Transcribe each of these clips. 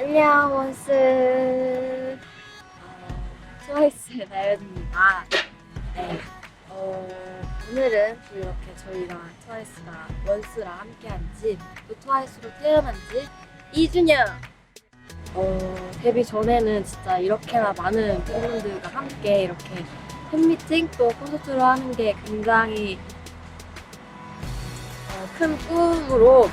안녕 원스 어, 트와이스의 나연입니다. 네, 어, 오늘은 또 이렇게 저희랑 트와이스가 원스랑 함께한 지, 또 트와이스로 태어난 지 2주년! 어, 데뷔 전에는 진짜 이렇게나 많은 팬분들과 함께 이렇게 팬미팅 또 콘서트를 하는 게 굉장히 어, 큰 꿈으로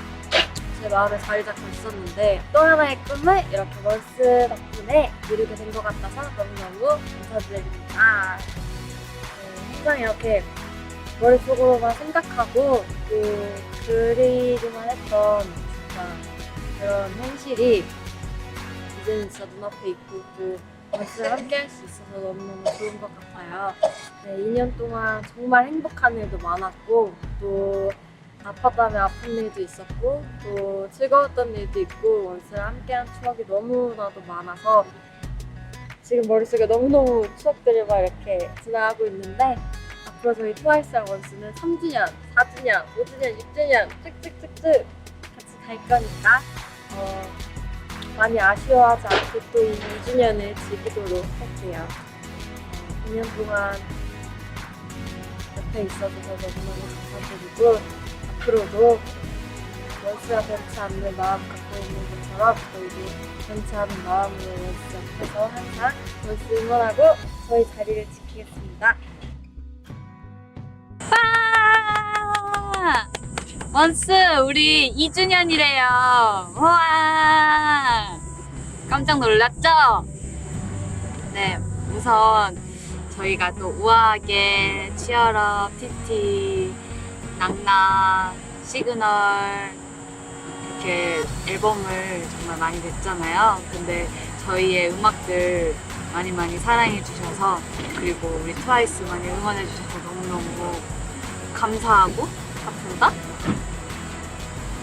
제 마음에 자리 잡고 있었는데 또 하나의 꿈을 이렇게 원스 덕분에 이루게 된 것 같아서 너무너무 감사드립니다. 네, 항상 이렇게 머릿속으로만 생각하고 그 그리기만 했던 그런 현실이 이제는 진짜 눈앞에 있고 또 원스랑 함께 할 수 있어서 너무너무 좋은 것 같아요. 네, 2년 동안 정말 행복한 일도 많았고 또 아팠다면 아픈 일도 있었고 또 즐거웠던 일도 있고 원스랑 함께한 추억이 너무나도 많아서 지금 머릿속에 너무너무 추억들이 막 이렇게 지나가고 있는데 앞으로 저희 트와이스랑 원스는 3주년, 4주년, 5주년, 6주년 쭉쭉쭉쭉 같이 갈 거니까 어, 많이 아쉬워하지 않고 또 이 2주년을 즐기도록 할게요. 어, 2년 동안 옆에 있어줘서 너무너무 감사드리고 앞으로도 원스가 변치 않는 마음 갖고 있는 것처럼 저희도 변치 않은 마음으로 원스 옆에서 항상 원스 응원하고 저희 자리를 지키겠습니다. 와! 원스 우리 2주년이래요. 우와! 깜짝 놀랐죠? 네, 우선 저희가 또 우아하게 치얼업, 티티, 낭나, 시그널 이렇게 앨범을 정말 많이 냈잖아요. 근데 저희의 음악들 많이 많이 사랑해 주셔서 그리고 우리 트와이스 많이 응원해 주셔서 너무너무 감사하고 앞으로다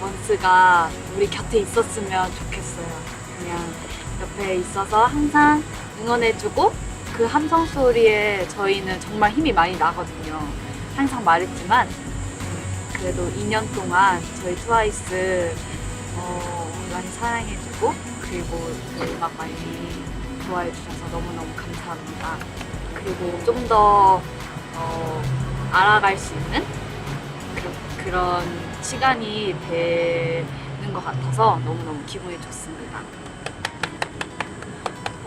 원스가 우리 곁에 있었으면 좋겠어요. 그냥 옆에 있어서 항상 응원해주고 그 함성 소리에 저희는 정말 힘이 많이 나거든요. 항상 말했지만 그래도 2년 동안 저희 트와이스 어, 많이 사랑해주고 그리고 저희 음악 많이 좋아해주셔서 너무너무 감사합니다. 그리고 좀더 어, 알아갈 수 있는 그, 그런 시간이 되는 것 같아서 너무너무 기분이 좋습니다.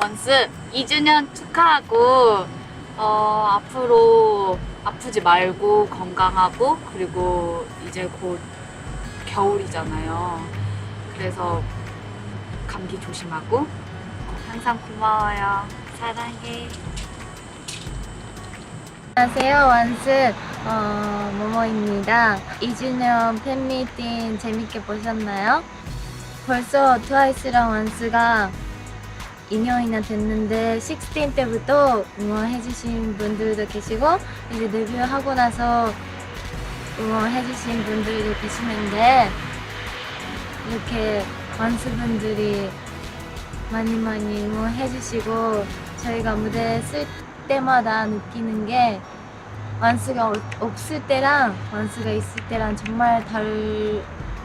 원스 2주년 축하하고 어, 앞으로 아프지 말고 건강하고 그리고 이제 곧 겨울이잖아요. 그래서 감기 조심하고 항상 고마워요. 사랑해. 안녕하세요 원스 어, 모모입니다 2주년 팬미팅 재밌게 보셨나요? 벌써 트와이스랑 원스가 2년이나 됐는데 16 때부터 응원해주신 분들도 계시고 이제 데뷔하고 나서 응원해주신 분들도 계시는데 이렇게 원스분들이 많이 많이 응원해주시고 저희가 무대 쓸 때마다 느끼는 게 완스가 없- 없을 때랑 완스가 있을 때랑 정말 달,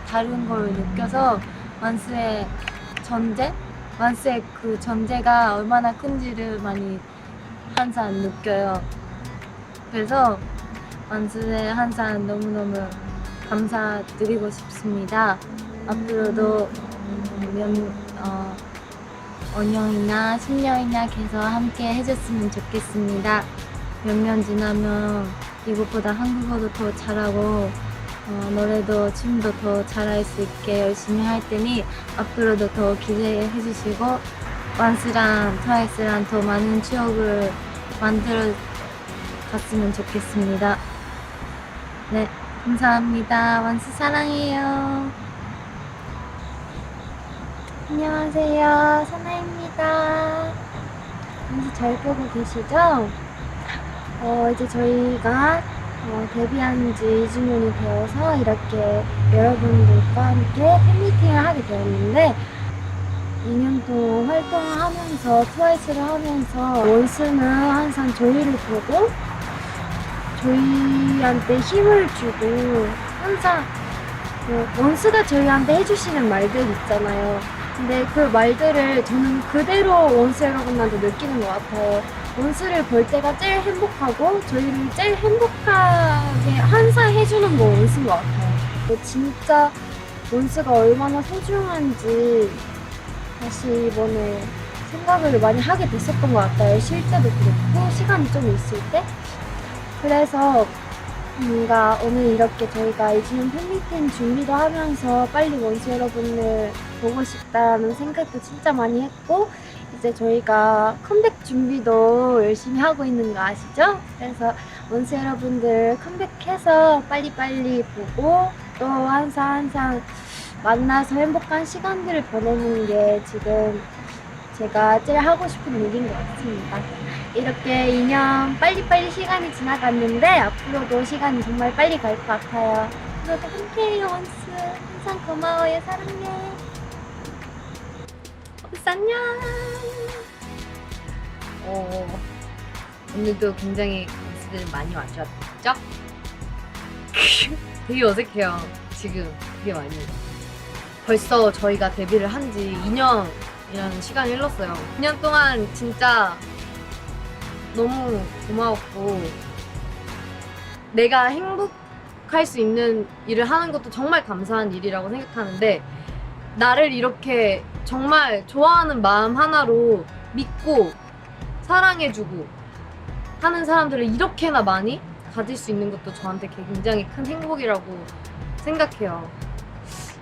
다른 걸 느껴서 완스의 존재? 완스의 그 존재가 얼마나 큰지를 많이 항상 느껴요. 그래서 완스에 항상 너무너무 감사드리고 싶습니다. 앞으로도 몇, 어, 5년이나 10년이나 계속 함께 해줬으면 좋겠습니다. 몇 년 지나면 이것보다 한국어도 더 잘하고 어, 노래도 춤도 더 잘할 수 있게 열심히 할 테니 앞으로도 더 기대해 주시고 완스랑 트와이스랑 더 많은 추억을 만들어 갔으면 좋겠습니다. 네, 감사합니다. 완스 사랑해요. 안녕하세요. 사나입니다. 완스 잘 보고 계시죠? 어, 이제 저희가 어, 데뷔한 지 2주년이 되어서 이렇게 여러분들과 함께 팬미팅을 하게 되었는데 2년 동안 활동을 하면서 트와이스를 하면서 원스는 항상 저희를 보고 저희한테 힘을 주고 항상 그 원스가 저희한테 해주시는 말들 있잖아요. 근데 그 말들을 저는 그대로 원스 여러분한테 느끼는 것 같아요. 원스를 볼 때가 제일 행복하고 저희를 제일 행복하게 환사해주는 거 원스인 것 같아요. 진짜 원스가 얼마나 소중한지 다시 이번에 생각을 많이 하게 됐었던 것 같아요. 쉴 때도 그렇고 시간이 좀 있을 때. 그래서 뭔가 오늘 이렇게 저희가 2주년 팬미팅 준비도 하면서 빨리 원스 여러분을 보고 싶다는 생각도 진짜 많이 했고 이제 저희가 컴백 준비도 열심히 하고 있는 거 아시죠? 그래서 원스 여러분들 컴백해서 빨리빨리 보고 또 항상 항상 만나서 행복한 시간들을 보내는 게 지금 제가 제일 하고 싶은 일인 것 같습니다. 이렇게 2년 빨리빨리 시간이 지나갔는데 앞으로도 시간이 정말 빨리 갈 것 같아요. 앞으로도 함께해요 원스. 항상 고마워요 사랑해. 안녕. 어, 오늘도 굉장히 가수들 많이 와주셨죠? 되게 어색해요. 지금 되게 많이. 벌써 저희가 데뷔를 한 지 2년이라는 시간이 흘렀어요. 2년 동안 진짜 너무 고마웠고 내가 행복할 수 있는 일을 하는 것도 정말 감사한 일이라고 생각하는데 나를 이렇게 정말 좋아하는 마음 하나로 믿고 사랑해주고 하는 사람들을 이렇게나 많이 가질 수 있는 것도 저한테 굉장히 큰 행복이라고 생각해요.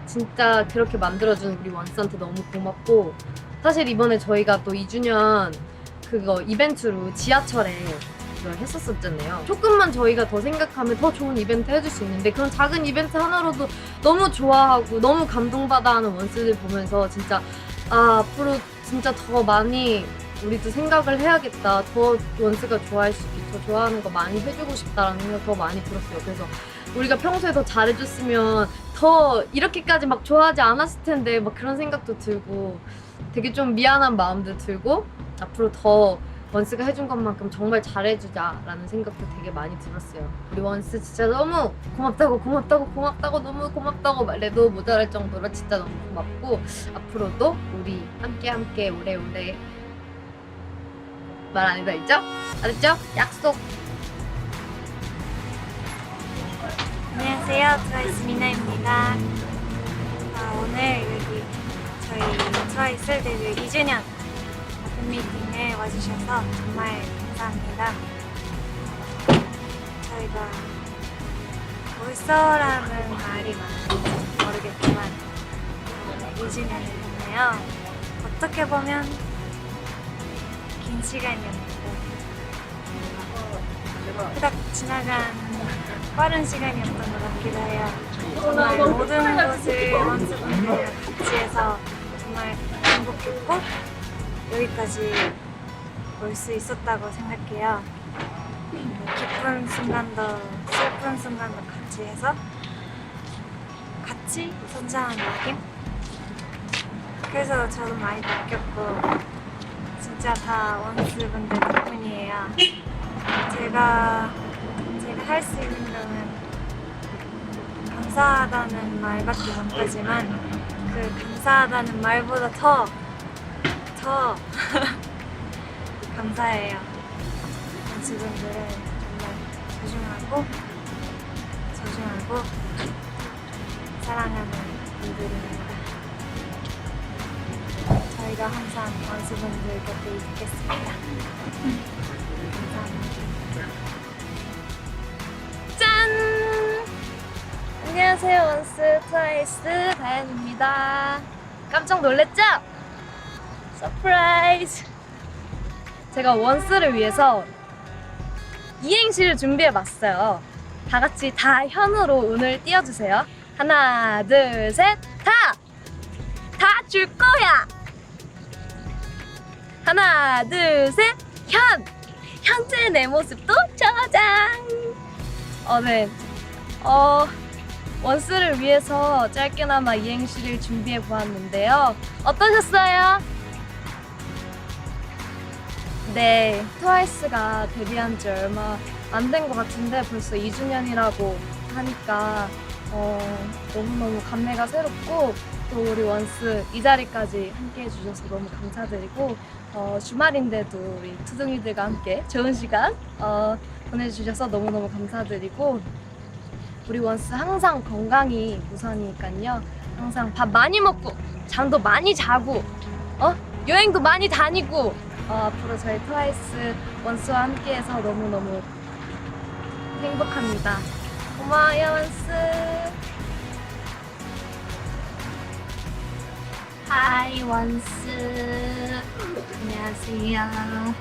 진짜 그렇게 만들어준 우리 원스한테 너무 고맙고 사실 이번에 저희가 또 2주년 그거 이벤트로 지하철에 했었었잖아요. 조금만 저희가 더 생각하면 더 좋은 이벤트 해줄 수 있는데 그런 작은 이벤트 하나로도 너무 좋아하고 너무 감동받아 하는 원스들 보면서 진짜 아, 앞으로 진짜 더 많이 우리도 생각을 해야겠다. 더 원스가 좋아할 수 있게 더 좋아하는 거 많이 해주고 싶다라는 생각 더 많이 들었어요. 그래서 우리가 평소에 더 잘해줬으면 더 이렇게까지 막 좋아하지 않았을 텐데 막 그런 생각도 들고 되게 좀 미안한 마음도 들고 앞으로 더 원스가 해준 것만큼 정말 잘해주자라는 생각도 되게 많이 들었어요. 우리 원스 진짜 너무 고맙다고 고맙다고 고맙다고 너무 고맙다고 말해도 모자랄 정도로 진짜 너무 고맙고 앞으로도 우리 함께 함께 오래오래 말 안 해도 알죠? 알았죠? 약속! 안녕하세요. 트와이스 미나입니다. 아, 오늘 여기 저희 트와이스 데뷔 2주년 팬미팅에 와주셔서 정말 감사합니다. 저희가 벌써라는 말이 맞는지 모르겠지만 2주년이 됐네요. 어떻게 보면 긴 시간이었는데 후딱 지나간 빠른 시간이었던 것 같기도 해요. 정말 모든 것을 원스분들이랑 같이 해서 정말 행복했고 여기까지 올 수 있었다고 생각해요. 기쁜 순간도 슬픈 순간도 같이 해서 같이 성장한 느낌? 그래서 저도 많이 느꼈고 진짜 다 원스분들 덕분이에요. 제가 제가 할 수 있는 거는 감사하다는 말밖에 못하지만 그 감사하다는 말보다 더, 더 감사해요. 지금들은 정말 소중하고 소중하고 사랑하는 분들입니다. 저희가 항상 원수분들 곁에 있겠습니다. 감사합니다. 짠! 안녕하세요 원스 트와이스 다현입니다. 깜짝 놀랐죠? 서프라이즈! 제가 원스를 위해서 이행시를 준비해봤어요. 다 같이 다 현으로 운을 띄워주세요. 하나, 둘, 셋, 다! 다 줄 거야! 하나, 둘, 셋, 현! 현재 내 모습도 저장! 어, 네. 어, 원스를 위해서 짧게나마 이행시를 준비해 보았는데요. 어떠셨어요? 네, 트와이스가 데뷔한 지 얼마 안 된 것 같은데 벌써 2주년이라고 하니까 어, 너무너무 감회가 새롭고 또 우리 원스 이 자리까지 함께 해주셔서 너무 감사드리고 어, 주말인데도 우리 투둥이들과 함께 좋은 시간 어, 보내주셔서 너무너무 감사드리고 우리 원스 항상 건강이 우선이니까요. 항상 밥 많이 먹고 잠도 많이 자고 어 여행도 많이 다니고. 어, 앞으로 저희 트와이스 원스와 함께해서 너무너무 행복합니다. 고마워요 원스. 하이 원스. 안녕하세요.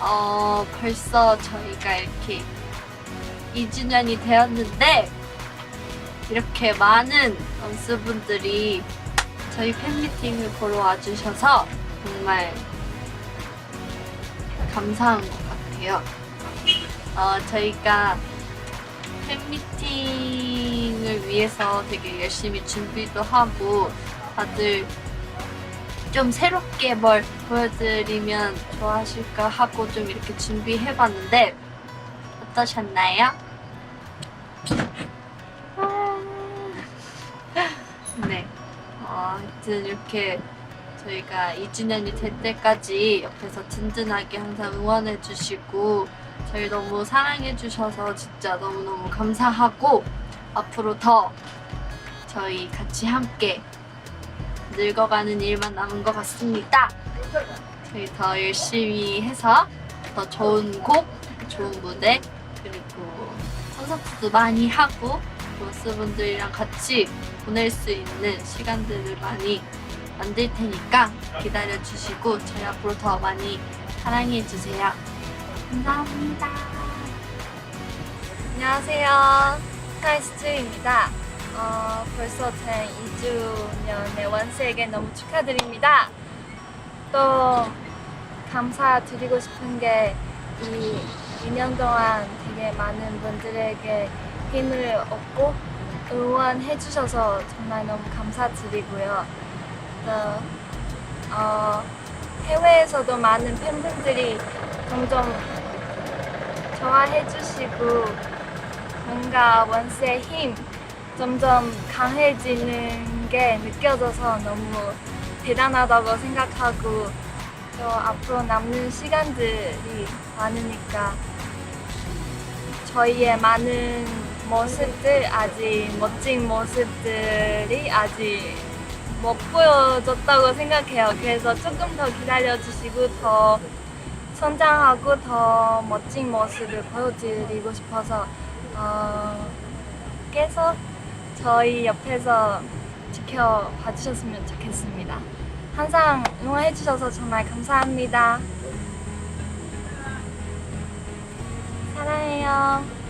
어 벌써 저희가 이렇게 2주년이 되었는데 이렇게 많은 원스분들이 저희 팬미팅을 보러 와주셔서 정말 감사한 것 같아요 어, 저희가 팬미팅을 위해서 되게 열심히 준비도 하고 다들 좀 새롭게 뭘 보여드리면 좋아하실까 하고 좀 이렇게 준비해봤는데 어떠셨나요? 어, 하여튼 이렇게 저희가 2주년이 될 때까지 옆에서 든든하게 항상 응원해주시고 저희 너무 사랑해주셔서 진짜 너무너무 감사하고 앞으로 더 저희 같이 함께 늙어가는 일만 남은 것 같습니다. 저희 더 열심히 해서 더 좋은 곡, 좋은 무대, 그리고 콘서트도 많이 하고 보스분들이랑 같이 보낼 수 있는 시간들을 많이 만들 테니까 기다려 주시고 저희 앞으로 더 많이 사랑해 주세요. 감사합니다. 안녕하세요. 스카이스트입니다. 어, 벌써 제 2주년의 원스에게 너무 축하드립니다. 또 감사드리고 싶은 게 이 2년 동안 되게 많은 분들에게 힘을 얻고 응원해 주셔서 정말 너무 감사드리고요. 또 어, 해외에서도 많은 팬분들이 점점 좋아해 주시고 뭔가 원스의 힘 점점 강해지는 게 느껴져서 너무 대단하다고 생각하고 또 앞으로 남는 시간들이 많으니까 저희의 많은 모습들 아직 멋진 모습들이 아직 못 보여줬다고 생각해요. 그래서 조금 더 기다려 주시고 더 성장하고 더 멋진 모습을 보여드리고 싶어서 어, 계속 저희 옆에서 지켜봐 주셨으면 좋겠습니다. 항상 응원해 주셔서 정말 감사합니다. 사랑해요.